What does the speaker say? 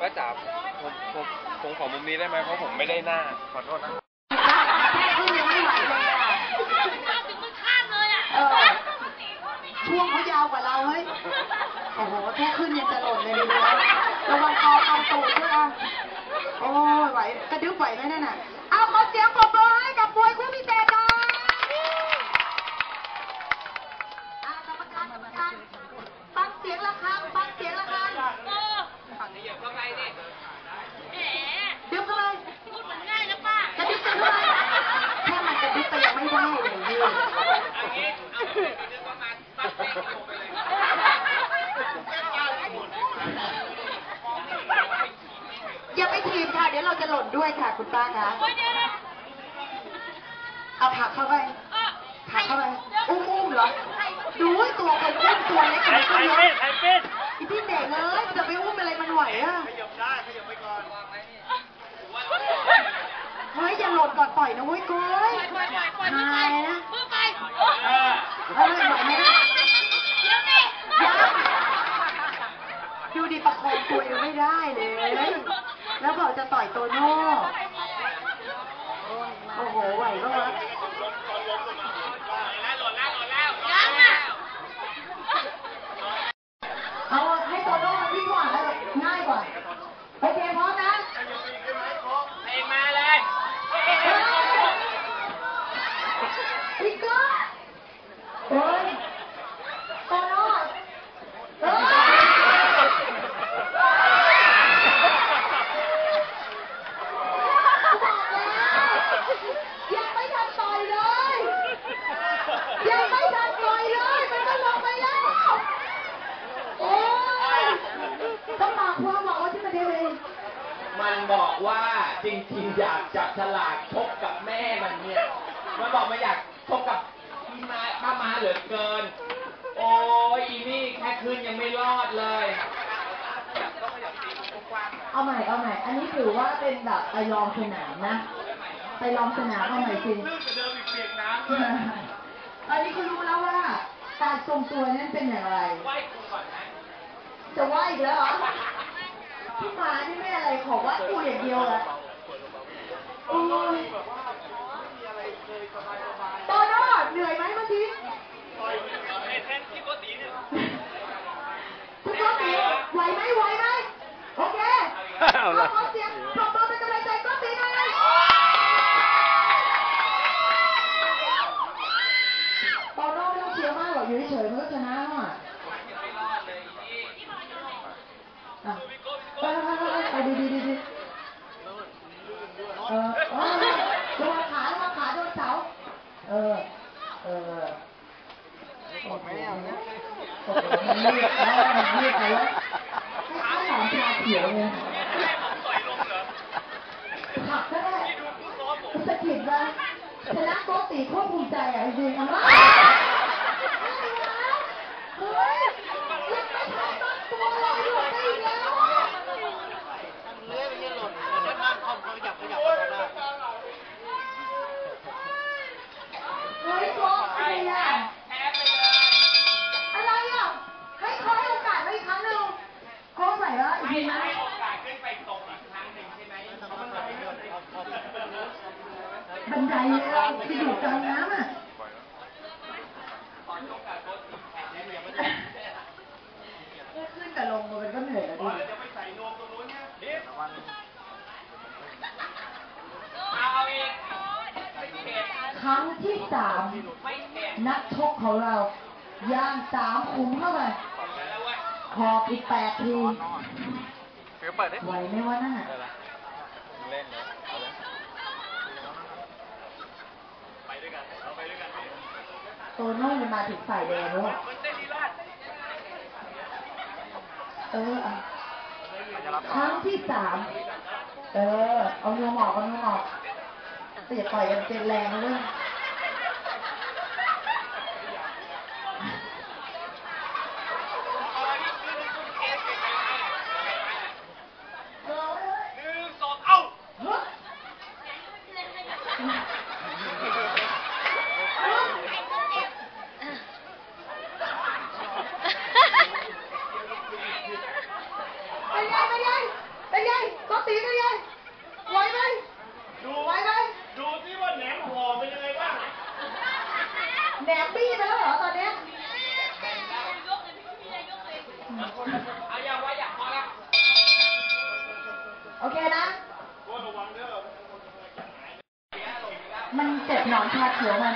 ป้าจ๋าผมผมผมขอมุมนี้ได้ไหมเพราะผมไม่ได้หน้า ขอโทษนะแค่ขึ้นยังไม่ไหวเลยอะมาถึงมันข้ามเลยอะเออช่วงเขายาวกว่าเราเฮ้ย โอ้โหแค่ขึ้นยังจะหล่นเลยดีนะระวังคอตรงตูดด้วยอะโอ้ยไหวกระดึ๊บไหวไหมนั่นน่ะ เอาขอเสียงปรบมือให้กับมวยคู่พิเศษหน่อยอะกรรมการกรรมการฟังเสียงระฆังฟังเสียงระฆัง เออแหม ดึ๊บเข้าไป พูดเหมือนง่ายนะป้าก ระดึ๊บไปเข้าไปแค่มันกระดึ๊บไปยังไม่ได้เลยพี่อย่าไปทีมค่ะ เดี๋ยวเราจะหล่นด้วยค่ะคุณป้าคะโอ้ยเดี๋ยวนะเอาผักเข้าไปเออผักเข้าไปอุ้มอุ้มๆเหรอดูไอ้ตัวคนอุ้มตัวเล็กกับตัวเยอะอีพี่เด็กเอ้ยจะไปอุ้มอะไรมันไหวอะเฮ้ยอย่าหล่นก่อนปล่อยนะเว้ยก้อยปล่อยปล่อยปล่อย หายนะ มือไป เฮ้ยไหวไหม เดี๋ยวนี่ ยังดูดิประคองตัวยังไม่ได้เลย แล้วบอก จะต่อยโตโน่ โอ้โห ไหวปะวะ ยังอะ เอาให้โตโน่มันวิ่งกว่าแล้วง่ายกว่า โอเคพร้อมนะ เพลงมาเลย พี่ก้าเฮ้ยโตโน่เฮ้ยบอกแล้วยังไม่ทันต่อยเลย ยังไม่ทันต่อยเลย มันก็ลงไปแล้ว โอ้ย ต้องบอกความบอกว่าที่มันเดวินมันบอกว่าจริงๆอยากจับฉลากชกกับแม่มันเนี่ย มันบอกมันอยากชกกับอีมาป้ามาเหลือเกิน โอ้ยอีนี่แค่ขึ้นยังไม่รอดเลย เอาใหม่เอาใหม่ อันนี้ถือว่าเป็นแบบไปลองสนามนะ ไปลองสนามเอาใหม่จริงอันนี้คุณรู้แล้วว่าการทรงตัวนั้นเป็นอย่างไรไหว้ครูก่อนนะจะไหวอีกแล้วเหรอ พี่มาที่ไม่อะไรขอว่ากูอย่างเดียวเหรอโอ้ยโตโน่เหนื่อยไหมเมื่อกี้คุณโกติไหวไหมไหวไหมโอเคเอาเสียง รียกแล้วมันเรียกไปแล้วให้ข้าวหลามชาเขียวเลยผักก็ได้สะกิดมาชนะโกตีโคตรภูมิใจอะจริงๆอะเฮ้ยยังไม่ทันตั้งตัวเลยหลุดไปอีกแล้วอะ เฮ้ยโก๊ะอะไรอะอะไรอะ ให้เขาให้โอกาสเราอีกครั้งหนึ่งโก๊ะ ใส่ว่าอีกทีนะบันไดเลยไปอยู่กลางน้ำอะแค่ขึ้นกับลงมันก็เหนื่อยแล้วดิเอาอีกครั้งที่สามนักชกของเรา ย่างสามขุมเข้าไปขอบอีกแปดที ปิดดิไหวไหมวะนั่นน่ะเล่นเลยเอาเลยโตโน่เนี่ยมาถึงฝ่ายแดงแล้วอะเอออะครั้งที่สามเออ เอาเนื้อหมอกเอาเนื้อหมอกแต่อย่าปล่อยกันเต็มแรงนะเว้ย แหนมบี้ไปแล้วเหรอตอนเนี้ยโอเคนะ มันเจ็บหนอนชาเขียวมัน